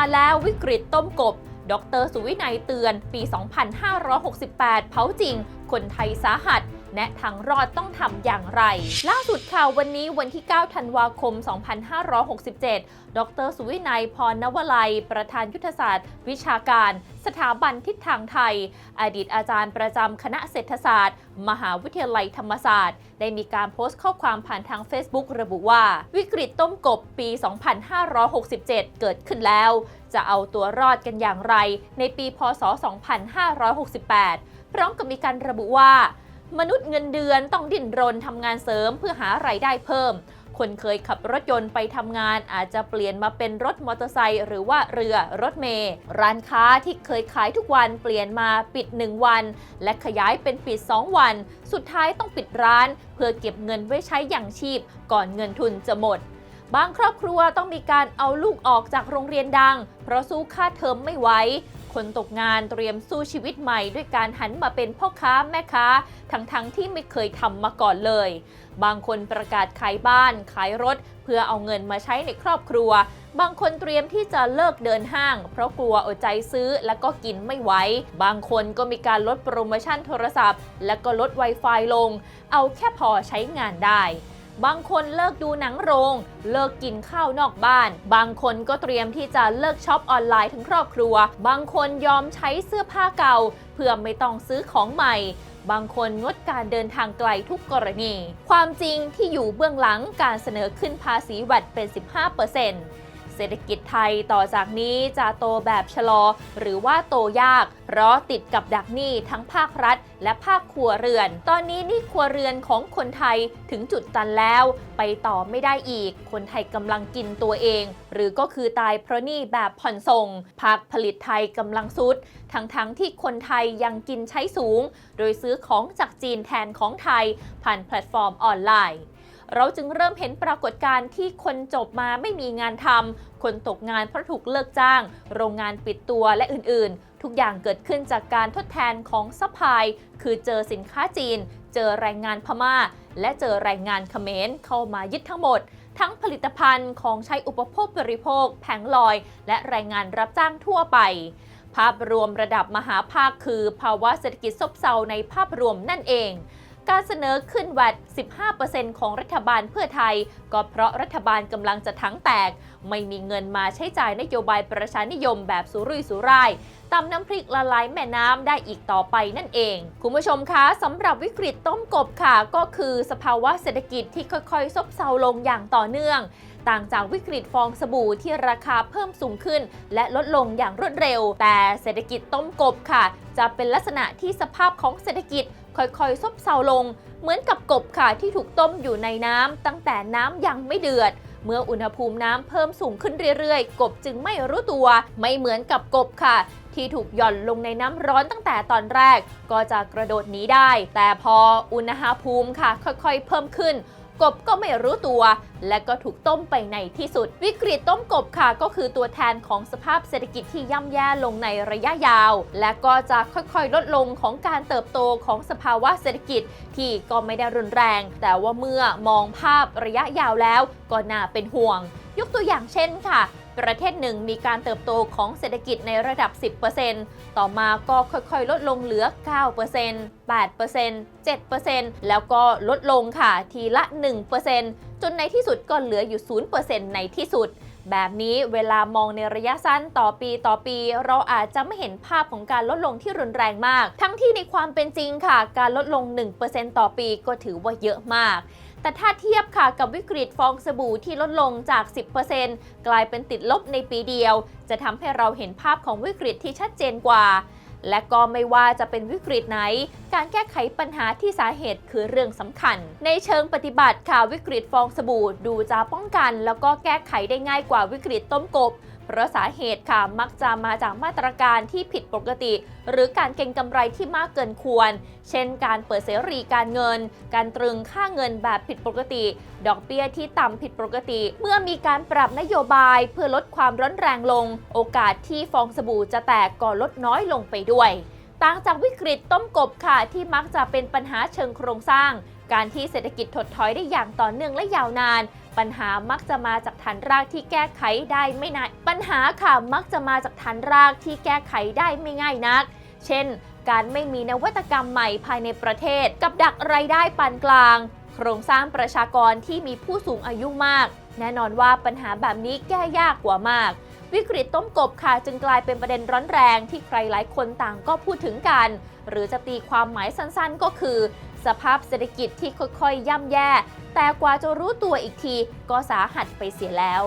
มาแล้ววิกฤตต้มกบ ดรสุวินัยเตือน ปี 2568 เผาจริง คนไทยสาหัส แนะทางรอดต้องทำอย่างไร ล่าสุดข่าววันนี้วันที่ 9 ธันวาคม 2567 ดร สุวินัยพรนวลัย ประธานยุทธศาสตร์ วิชาการ สถาบันทิศทางไทย อดีตอาจารย์ประจำคณะเศรษฐศาสตร์ มหาวิทยาลัยธรรมศาสตร์ ได้มีการโพสต์ข้อความผ่านทาง Facebook ระบุว่า วิกฤตต้มกบปี 2567 เกิดขึ้นแล้ว จะเอาตัวรอดกันอย่างไร ในปี พศ 2568 พร้อมกับมีการระบุว่า มนุษย์เงินเดือนต้องดิ้นรนทำงานเสริมเพื่อหาไรายได้เพิ่ม คนเคยขับรถยนต์ไปทำงานอาจจะเปลี่ยนมาเป็นรถมอเตอร์ไซค์หรือว่าเรือรถเมล์ร้านค้าที่เคยขายทุกวันเปลี่ยนมาปิด 1 วัน และขยายเป็นปิด 2 วัน สุดท้ายต้องปิดร้าน เพื่อเก็บเงินไว้ใช้อย่างชีพ ก่อนเงินทุนจะหมดบางครอบครัวต้องมีการเอาลูกออกจากโรงเรียนดัง เพราะสู้ค่าเทอมไม่ไหว คนตกงานเตรียมสู้ชีวิตใหม่ด้วยการหันมาเป็นพ่อค้าแม่ค้า ทั้งๆทที่ไม่เคยทำมาก่อนเลย บางคนประกาศขายบ้าน ขายรถ เพื่อเอาเงินมาใช้ในครอบครัว บางคนเตรียมที่จะเลิกเดินห้าง เพราะกลัวอดใจซื้อแล้วก็กินไม่ไหวบางคนก็มีการลดโปรโมชั่นโทรศัพท์ และก็ลด Wi-Fi ลง เอาแค่พอใช้งานได้ บางคนเลิกดูหนังโรง เลิกกินข้าวนอกบ้าน บางคนก็เตรียมที่จะเลิกช็อปออนไลน์ทั้งครอบครัว บางคนยอมใช้เสื้อผ้าเก่า เพื่อไม่ต้องซื้อของใหม่บางคนงดการเดินทางไกลทุกกรณี ความจริงที่อยู่เบื้องหลังการเสนอขึ้นภาษีแวัดเป็น 15%เเศรษฐกิจไทยต่อจากนี้จะโตแบบชะลอ หรือว่าโตยาก เพราะติดกับดักหนี้ทั้งภาครัฐ และภาคครัวเรือน ตอนนี้หนี่ครัวเรือนของคนไทยถึงจุดตันแล้ว ไปต่อไม่ได้อีก คนไทยกำลังกินตัวเอง หรือก็คือตายเพราะหนี้แบบผ่อนส่งภาคผลิตไทยกำลังซุด ทั้งๆทที่คนไทยยังกินใช้สูง โดยซื้อของจากจีนแทนของไทยผ่านแพลตฟอร์มออนไลน์ เราจึงเริ่มเห็นปรากฏการณ์ที่คนจบมาไม่มีงานทำ คนตกงานเพราะถูกเลิกจ้าง โรงงานปิดตัวและอื่นๆ ทุกอย่างเกิดขึ้นจากการทดแทนของซัพพลาย คือเจอสินค้าจีน เจอแรงงานพม่า และเจอแรงงานเขมรเข้ามายึดทั้งหมด ทั้งผลิตภัณฑ์ของใช้อุปโภคบริโภค แผงลอย และแรงงานรับจ้างทั่วไปภาพรวมระดับมหาภาคคือภาวะเศรษฐกิจซบเซาในภาพรวมนั่นเอง การเสนอขึ้นแวัด15%ของรัฐบาลเพื่อไทย ก็เพราะรัฐบาลกำลังจะทั้งแตก ไม่มีเงินมาใช้จ่ายนโยบายประชานิยมแบบสุรุ่ยสุร่ายตำน้ำพริกละลายแม่น้ำได้อีกต่อไปนั่นเอง คุณผู้ชมคะสำหรับวิกฤตต้มกบค่ะ ก็คือสภาวะเศรษฐกิจที่ค่อยๆ ซบเซาลงอย่างต่อเนื่อง ต่างจากวิกฤตฟองสบู่ที่ราคาเพิ่มสูงขึ้น และลดลงอย่างรวดเร็ว แต่เศรษฐกิจต้มกบค่ะ จะเป็นลักษณะที่สภาพของเศรษฐกิจ ค่อยๆซบเซาลง เหมือนกับกบค่ะที่ถูกต้มอยู่ในน้ำตั้งแต่น้ำยังไม่เดือดเมื่ออุณหภูมิน้ำเพิ่มสูงขึ้นเรื่อยๆ กบจึงไม่รู้ตัว ไม่เหมือนกับกบค่ะ ที่ถูกหย่อนลงในน้ำร้อนตั้งแต่ตอนแรก ก็จะกระโดดหนีได้ แต่พออุณหภูมิค่ะ ค่อยๆ เพิ่มขึ้น กบก็ไม่รู้ตัว และก็ถูกต้มไปในที่สุด วิกฤตต้มกบค่ะก็คือตัวแทนของสภาพเศรษฐกิจที่ย่ำแย่ลงในระยะยาว และก็จะค่อยๆ ลดลงของการเติบโตของสภาวะเศรษฐกิจที่ก็ไม่ได้รุนแรง แต่ว่าเมื่อมองภาพระยะยาวแล้วก็น่าเป็นห่วง ยกตัวอย่างเช่นค่ะ ประเทศหนึ่งมีการเติบโตของเศรษฐกิจในระดับ 10%ต่อมาก็ค่อยๆ ลดลงเหลือ 9% 8% 7%แล้วก็ลดลงค่ะทีละ 1%จนในที่สุดก็เหลืออยู่ 0%ในที่สุด แบบนี้เวลามองในระยะสั้นต่อปีต่อปี เราอาจจะไม่เห็นภาพของการลดลงที่รุนแรงมาก ทั้งที่ในความเป็นจริงค่ะ การลดลง 1%ต่อปีก็ถือว่าเยอะมาก แต่ถ้าเทียบค่ะกับวิกฤตฟองสบู่ที่ลดลงจาก 10%กลายเป็นติดลบในปีเดียว จะทำให้เราเห็นภาพของวิกฤตที่ชัดเจนกว่า และก็ไม่ว่าจะเป็นวิกฤตไหน การแก้ไขปัญหาที่สาเหตุคือเรื่องสำคัญ ในเชิงปฏิบัติค่ะวิกฤตฟองสบู่ดูจะป้องกัน แล้วก็แก้ไขได้ง่ายกว่าวิกฤตต้มกบ เพราะสาเหตุค่ะมักจะมาจากมาตรการที่ผิดปกติ หรือการเก็งกำไรที่มากเกินควร เช่น การเปิดเสรีการเงิน การตรึงค่าเงินแบบผิดปกติ ดอกเบี้ยที่ต่ำผิดปกติ เมื่อมีการปรับนโยบายเพื่อลดความร้อนแรงลง โอกาสที่ฟองสบู่จะแตกก็ลดน้อยลงไปด้วยต่างจากวิกฤตต้มกบค่ะที่มักจะเป็นปัญหาเชิงโครงสร้าง การที่เศรษฐกิจถดถอยได้อย่างต่อเนื่องและยาวนาน ปัญหามักจะมาจากฐานรากที่แก้ไขได้ไม่นานปัญหาค่ะมักจะมาจากฐานรากที่แก้ไขได้ไม่ง่ายนัก เช่น การไม่มีนวัตกรรมใหม่ภายในประเทศ กับดักรายได้ปานกลาง โครงสร้างประชากรที่มีผู้สูงอายุมาก แน่นอนว่าปัญหาแบบนี้แก้ยากกว่ามาก วิกฤตต้มกบค่ะ จึงกลายเป็นประเด็นร้อนแรงที่ใครหลายคนต่างก็พูดถึงกัน หรือจะตีความหมายสั้นๆ ก็คือ สภาพเศรษฐกิจที่ค่อยๆ ย่ำแย่ แต่กว่าจะรู้ตัวอีกทีก็สาหัสไปเสียแล้ว